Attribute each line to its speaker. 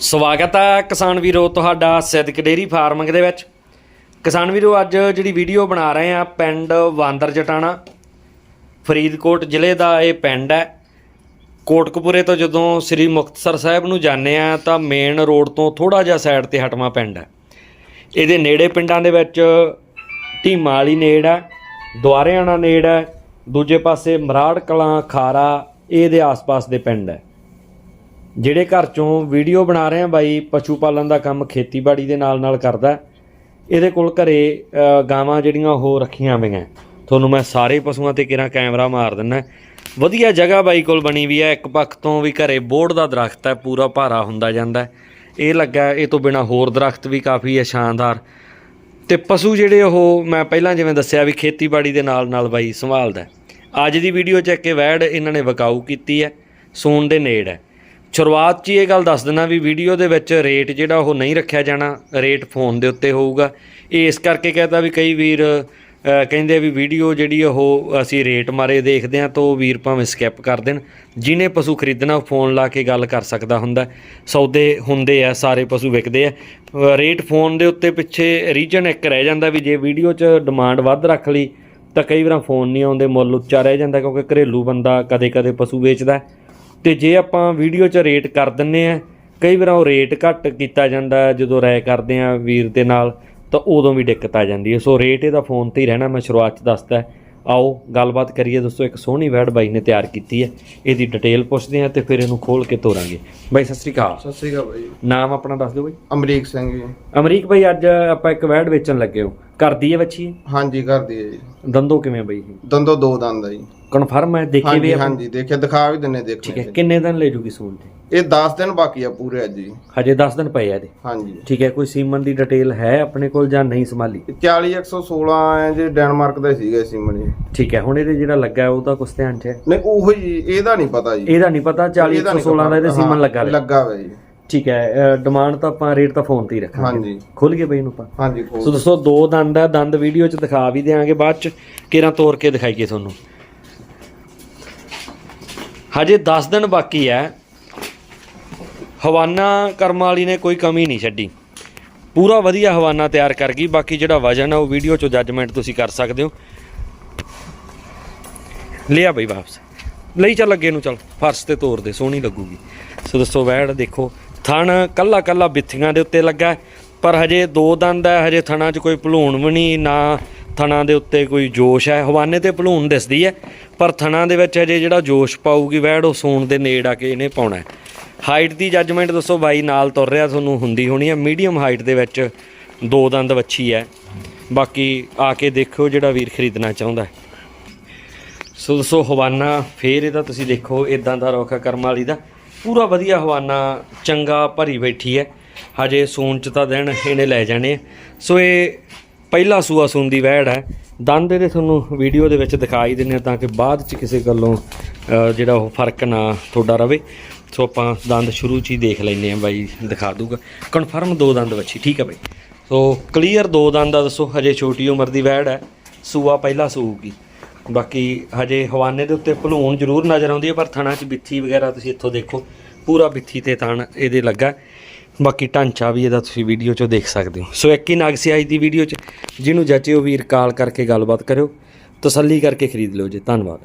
Speaker 1: ਸਵਾਗਤ ਹੈ ਕਿਸਾਨ ਵੀਰੋ ਤੁਹਾਡਾ ਸਿੱਧਕ ਡੇਰੀ ਫਾਰਮਿੰਗ ਦੇ ਵਿੱਚ। ਕਿਸਾਨ ਵੀਰੋ, ਅੱਜ ਜਿਹੜੀ ਵੀਡੀਓ ਬਣਾ ਰਹੇ ਆ ਪਿੰਡ ਵਾਂਦਰ ਜਟਾਣਾ, ਫਰੀਦਕੋਟ ਜ਼ਿਲ੍ਹੇ ਦਾ ਇਹ ਪਿੰਡ ਹੈ। ਕੋਟਕਪੂਰੇ ਤੋਂ ਜਦੋਂ ਸ੍ਰੀ ਮੁਕਤਸਰ ਸਾਹਿਬ ਨੂੰ ਜਾਂਦੇ ਆ ਤਾਂ ਮੇਨ ਰੋਡ ਤੋਂ ਥੋੜਾ ਜਿਹਾ ਸਾਈਡ ਤੇ ਹਟਵਾ ਪਿੰਡ ਹੈ। ਇਹਦੇ ਨੇੜੇ ਪਿੰਡਾਂ ਦੇ ਵਿੱਚ ਢੀਮਾ ਵਾਲੀ ਨੇੜ ਹੈ, ਦੁਆਰਿਆਣਾ ਨੇੜ ਹੈ, ਦੂਜੇ ਪਾਸੇ ਮਰਾੜ ਕਲਾਂ ਖਾਰਾ ਇਹਦੇ ਆਸ-ਪਾਸ ਦੇ ਪਿੰਡ ਹੈ। ਜਿਹੜੇ ਘਰ ਚੋਂ ਵੀਡੀਓ ਬਣਾ ਰਹੇ ਆ ਬਾਈ, ਪਸ਼ੂ ਪਾਲਣ ਦਾ ਕੰਮ ਖੇਤੀਬਾੜੀ ਦੇ ਨਾਲ ਨਾਲ ਕਰਦਾ ਇਹਦੇ ਕੋਲ ਘਰੇ ਗਾਵਾਂ ਜਿਹੜੀਆਂ ਉਹ ਰੱਖੀਆਂ ਹੋਈਆਂ। ਤੁਹਾਨੂੰ ਮੈਂ ਸਾਰੇ ਪਸ਼ੂਆਂ ਤੇ ਕਿਰਾਂ ਕੈਮਰਾ ਮਾਰ ਦਿੰਨਾ ਵਧੀਆ ਜਗ੍ਹਾ ਬਾਈ ਕੋਲ ਬਣੀ ਵੀ ਹੈ। ਇੱਕ ਪੱਖ ਤੋਂ ਵੀ ਘਰੇ ਬੋੜ ਦਾ ਦਰਖਤ ਹੈ, ਪੂਰਾ ਭਾਰਾ ਹੁੰਦਾ ਜਾਂਦਾ ਇਹ ਲੱਗਾ, ਇਹ ਤੋਂ ਬਿਨਾ ਹੋਰ ਦਰਖਤ ਵੀ ਕਾਫੀ ਹੈ, ਸ਼ਾਨਦਾਰ। ਤੇ ਪਸ਼ੂ ਜਿਹੜੇ ਉਹ, ਮੈਂ ਪਹਿਲਾਂ ਜਿਵੇਂ ਦੱਸਿਆ ਵੀ ਖੇਤੀਬਾੜੀ ਦੇ ਨਾਲ ਨਾਲ ਬਾਈ ਸੰਭਾਲਦਾ ਅੱਜ ਦੀ ਵੀਡੀਓ 'ਚ ਇੱਕ ਇਹ ਵੈੜ ਇਹਨਾਂ ਨੇ ਵਕਾਊ ਕੀਤੀ ਹੈ, ਸੂਣ ਦੇ ਨੇੜ ਹੈ। ਸ਼ੁਰੂਆਤ 'ਚ ਹੀ ਇਹ ਗੱਲ ਦੱਸ ਦਿੰਦਾ ਵੀ ਵੀਡੀਓ ਦੇ ਵਿੱਚ ਰੇਟ ਜਿਹੜਾ ਉਹ ਨਹੀਂ ਰੱਖਿਆ ਜਾਣਾ ਰੇਟ ਫੋਨ ਦੇ ਉੱਤੇ ਹੋਊਗਾ। ਇਹ ਇਸ ਕਰਕੇ ਕਹਤਾ ਵੀ ਕਈ ਵੀਰ ਕਹਿੰਦੇ ਵੀ ਵੀਡੀਓ ਜਿਹੜੀ ਉਹ ਅਸੀਂ ਰੇਟ ਮਾਰੇ ਦੇਖਦੇ ਹਾਂ ਤਾਂ ਉਹ ਵੀਰ ਭਾਵੇਂ ਸਕਿਪ ਕਰ ਦੇਣ। ਜਿਹਨੇ ਪਸ਼ੂ ਖਰੀਦਣਾ, ਉਹ ਫੋਨ ਲਾ ਕੇ ਗੱਲ ਕਰ ਸਕਦਾ ਹੁੰਦਾ। ਸੌਦੇ ਹੁੰਦੇ ਆ, ਸਾਰੇ ਪਸ਼ੂ ਵਿਕਦੇ ਆ। ਰੇਟ ਫੋਨ ਦੇ ਉੱਤੇ ਪਿੱਛੇ ਰੀਜਨ ਇੱਕ ਰਹਿ ਜਾਂਦਾ ਵੀ ਜੇ ਵੀਡੀਓ 'ਚ ਡਿਮਾਂਡ ਵੱਧ ਰੱਖ ਲਈ, ਤਾਂ ਕਈ ਵਾਰ ਫੋਨ ਨਹੀਂ ਆਉਂਦੇ, ਮੁੱਲ ਉੱਚਾ ਰਹਿ ਜਾਂਦਾ ਕਿਉਂਕਿ ਘਰੇਲੂ ਬੰਦਾ ਕਦੇ-ਕਦੇ ਪਸ਼ੂ ਵੇਚਦਾ। ਤੇ ਜੇ ਆਪਾਂ ਵੀਡੀਓ 'ਚ ਰੇਟ ਕਰ ਦਿੰਨੇ ਆ, ਕਈ ਵਾਰ ਉਹ ਰੇਟ ਘੱਟ ਕੀਤਾ ਜਾਂਦਾ ਜਦੋਂ ਰਾਏ ਕਰਦੇ ਆ ਵੀਰ ਦੇ ਨਾਲ, ਤਾਂ ਉਦੋਂ ਵੀ ਦਿੱਕਤ ਆ ਜਾਂਦੀ ਹੈ। ਸੋ ਰੇਟ ਇਹਦਾ ਫੋਨ ਤੇ ਹੀ ਰਹਿਣਾ, ਮੈਂ ਸ਼ੁਰੂਆਤ 'ਚ ਦੱਸਦਾ ਆਓ ਗੱਲਬਾਤ ਕਰੀਏ ਦੋਸਤੋ ਇੱਕ ਸੋਹਣੀ ਵੈੜ ਬਾਈ ਨੇ ਤਿਆਰ ਕੀਤੀ ਹੈ। ਇਹਦੀ ਡਿਟੇਲ ਪੁੱਛਦੇ ਆ ਤੇ ਫਿਰ ਇਹਨੂੰ ਖੋਲ ਕੇ ਤੋਰਾਂਗੇ। ਬਾਈ ਸਤਿ ਸ੍ਰੀ ਅਕਾਲ।
Speaker 2: ਸਤਿ ਸ੍ਰੀ ਅਕਾਲ ਭਾਈ
Speaker 1: ਨਾਮ ਆਪਣਾ ਦੱਸ ਦਿਓ ਬਾਈ।
Speaker 2: ਅਮਰੀਕ ਸਿੰਘ ਜੀ।
Speaker 1: ਅਮਰੀਕ ਬਾਈ ਅੱਜ ਆਪਾਂ ਇੱਕ ਵੈੜ ਵੇਚਣ ਲੱਗੇ ਹੋ। ਕਰਦੀ ਹੈ ਬੱਚੀ
Speaker 2: ਹਾਂਜੀ ਕਰਦੀ ਹੈ ਜੀ।
Speaker 1: ਦੰਦੋ ਕਿਵੇਂ ਬਾਈ
Speaker 2: ਦੰਦੋ ਦੋ ਦੰਦ ਆ ਜੀ।
Speaker 1: ਕਨਫਰਮ ਹੈ ਦੇਖੀ ਵੀ
Speaker 2: ਹਾਂਜੀ ਦੇਖਿਆ ਦਿਖਾ ਵੀ ਦਿੰਨੇ
Speaker 1: ਠੀਕ ਹੈ ਕਿੰਨੇ ਦਿਨ ਲੈ ਜੂਗੀ ਸੂਣ ਤੇ?
Speaker 2: ਇਹ 10 ਦਿਨ ਬਾਕੀ ਆ ਪੂਰੇ ਅੱਜ ਜੀ।
Speaker 1: ਹਜੇ 10 ਦਿਨ ਪਏ ਆ ਇਹਦੇ।
Speaker 2: ਹਾਂਜੀ।
Speaker 1: ਠੀਕ ਹੈ ਕੋਈ ਸੀਮਨ ਦੀ ਡਿਟੇਲ ਹੈ ਆਪਣੇ ਕੋਲ ਜਾਂ ਨਹੀਂ ਸੰਭਾਲੀ?
Speaker 2: ਇਹ 40116 ਹੈ ਜੀ ਡੈਨਮਾਰਕ ਦਾ ਸੀਗਾ ਸਿਮਣੀ
Speaker 1: ਠੀਕ ਹੈ ਹੁਣ ਇਹਦੇ ਜਿਹੜਾ ਲੱਗਾ ਹੈ ਉਹਦਾ ਕੁਛ ਧਿਆਨ ਚ ਹੈ।
Speaker 2: ਨਹੀਂ ਉਹੀ ਜੀ ਇਹਦਾ ਨਹੀਂ ਪਤਾ ਜੀ।
Speaker 1: ਇਹਦਾ ਨਹੀਂ ਪਤਾ 40
Speaker 2: ਇਹਦਾ ਨਹੀਂ
Speaker 1: 116 ਦਾ ਇਹਦੇ। ਸੀਮਨ ਲੱਗਾ ਹੋਇਆ।
Speaker 2: ਲੱਗਾ ਹੋਇਆ ਜੀ।
Speaker 1: ਠੀਕ ਹੈ ਡਿਮਾਂਡ ਤਾਂ ਆਪਾਂ ਰੇਟ ਤਾਂ ਫੋਨ ਤੇ ਹੀ ਰੱਖਾਂਗੇ।
Speaker 2: ਹਾਂਜੀ।
Speaker 1: ਖੁੱਲ ਗਏ ਬਈ ਨੂੰ ਆਪਾਂ।
Speaker 2: ਹਾਂਜੀ
Speaker 1: ਸੋ ਦੋਸਤੋ ਦੋ ਦੰਦ ਆ ਦੰਦ ਵੀਡੀਓ ਚ ਦਿਖਾ ਵੀ ਦੇਾਂਗੇ ਬਾਅਦ ਚ ਕਿਰਾਂ ਤੋੜ ਕੇ ਦਿਖਾਈਏ ਤੁਹਾਨੂੰ। ਹਜੇ 10 ਦਿਨ ਬਾਕੀ ਹੈ। ਹਵਾਨਾ ਕਰਮ ਵਾਲੀ ਨੇ ਕੋਈ ਕਮੀ ਨਹੀਂ ਛੱਡੀ। ਪੂਰਾ ਵਧੀਆ ਹਵਾਨਾ ਤਿਆਰ ਕਰ ਗਈ, ਬਾਕੀ ਜਿਹੜਾ ਵਜਨ ਆ ਉਹ ਵੀਡੀਓ ਚੋਂ ਜੱਜਮੈਂਟ ਤੁਸੀਂ ਕਰ ਸਕਦੇ ਹੋ। ਲਿਆ ਬਈ ਵਾਪਸ। ਲਈ ਚੱਲ ਅੱਗੇ ਨੂੰ ਚੱਲ, ਫਰਸ਼ ਤੇ ਤੋਰ ਦੇ, ਸੋਹਣੀ ਲੱਗੂਗੀ। ਸੋ ਦੋਸਤੋ ਵੈੜ ਦੇਖੋ, ਥਣ ਕੱਲਾ ਕੱਲਾ ਬਿੱਥੀਆਂ ਦੇ ਉੱਤੇ ਲੱਗਾ ਪਰ ਹਜੇ ਦੋ ਦੰਦ ਹੈ, ਹਜੇ ਥਣਾਂ 'ਚ ਕੋਈ ਭਲੂਣ ਵੀ ਨਹੀਂ, ਨਾ ਥਣਾਂ ਦੇ ਉੱਤੇ ਕੋਈ ਜੋਸ਼ ਹੈ। ਹਵਾਨੇ ਤੇ ਭਲੂਣ ਦਿਸਦੀ ਹੈ, ਪਰ ਥਣਾ ਦੇ ਵਿੱਚ ਹਜੇ ਜਿਹੜਾ ਜੋਸ਼ ਪਾਊਗੀ ਵੈੜ, ਉਹ ਸੂਣ ਦੇ ਨੇੜ ਆ ਕੇ ਇਹਨੇ ਪਾਉਣਾ ਹਾਈਟ ਦੀ ਜੱਜਮੈਂਟ ਦੱਸੋ ਬਾਈ, ਨਾਲ ਤੁਰ ਰਿਹਾ ਤੁਹਾਨੂੰ ਹੁੰਦੀ ਹੋਣੀ ਹੈ ਮੀਡੀਅਮ ਹਾਈਟ ਦੇ ਵਿੱਚ ਦੋ ਦੰਦ ਵੱਛੀ ਹੈ। ਬਾਕੀ ਆ ਕੇ ਦੇਖਿਓ ਜਿਹੜਾ ਵੀਰ ਖਰੀਦਣਾ ਚਾਹੁੰਦਾ ਹੈ। ਸੋ ਦੱਸੋ, ਹਵਾਨਾ, ਫੇਰ ਇਹਦਾ ਤੁਸੀਂ ਦੇਖੋ ਇਦਾਂ ਦਾ ਰੋਖਾ ਕਰਮ ਵਾਲੀ ਦਾ। ਪੂਰਾ ਵਧੀਆ ਹਵਾਨਾ, ਚੰਗਾ ਭਰੀ ਬੈਠੀ ਹੈ। ਹਜੇ ਸੂਨ ਚ ਤਾਂ ਦਿਨ ਇਹਨੇ ਲੈ ਜਾਣੇ ਆ। ਸੋ ਇਹ ਪਹਿਲਾ ਸੂਆ ਸੂਨ ਦੀ ਵਹਿੜ ਹੈ। ਦੰਦ ਇਹਦੇ ਤੁਹਾਨੂੰ ਵੀਡੀਓ ਦੇ ਵਿੱਚ ਦਿਖਾਈ ਦਿੰਨੇ ਆ ਤਾਂ ਕਿ ਬਾਅਦ ਚ ਕਿਸੇ ਗੱਲੋਂ ਜਿਹੜਾ ਉਹ ਫ਼ਰਕ ਨਾ, ਤੁਹਾਡਾ ਰਵੇ। ਸੋ ਆਪਾਂ ਦੰਦ ਸ਼ੁਰੂ ਚ ਹੀ ਦੇਖ ਲੈਨੇ ਆ ਬਾਈ, ਦਿਖਾ ਦੂਗਾ ਕਨਫਰਮ ਦੋ ਦੰਦ ਵੱਛੀ, ਠੀਕ ਹੈ ਬਾਈ। ਸੋ ਕਲੀਅਰ ਦੋ ਦੰਦ ਦਾ ਦੱਸੋ, ਹਜੇ ਛੋਟੀ ਉਮਰ ਦੀ ਵੈੜ ਹੈ, ਸੂਆ ਪਹਿਲਾ ਸੂਗੀ ਬਾਕੀ ਹਜੇ ਹਵਾਨੇ ਦੇ ਉੱਤੇ ਭਲੂਣ ਜ਼ਰੂਰ ਨਜ਼ਰ ਆਉਂਦੀ ਹੈ, ਪਰ ਥਣਾ 'ਚ ਬਿੱਥੀ ਵਗੈਰਾ ਤੁਸੀਂ ਇੱਥੋਂ ਦੇਖੋ, ਪੂਰਾ ਬਿੱਥੀ ਤੇ ਥਣ ਇਹਦੇ ਲੱਗਾ ਬਾਕੀ ਢਾਂਚਾ ਵੀ ਇਹਦਾ ਤੁਸੀਂ ਵੀਡੀਓ 'ਚੋਂ ਦੇਖ ਸਕਦੇ ਹੋ। ਸੋ ਇੱਕ ਹੀ ਨਗ ਸੀ ਅੱਜ ਦੀ ਵੀਡੀਓ 'ਚ, ਜਿਹਨੂੰ ਜਚਿਓ ਵੀਰ ਕਾਲ ਕਰਕੇ ਗੱਲਬਾਤ ਕਰਿਓ, ਤਸੱਲੀ ਕਰਕੇ ਖਰੀਦ ਲਿਓ ਜੀ। ਧੰਨਵਾਦ।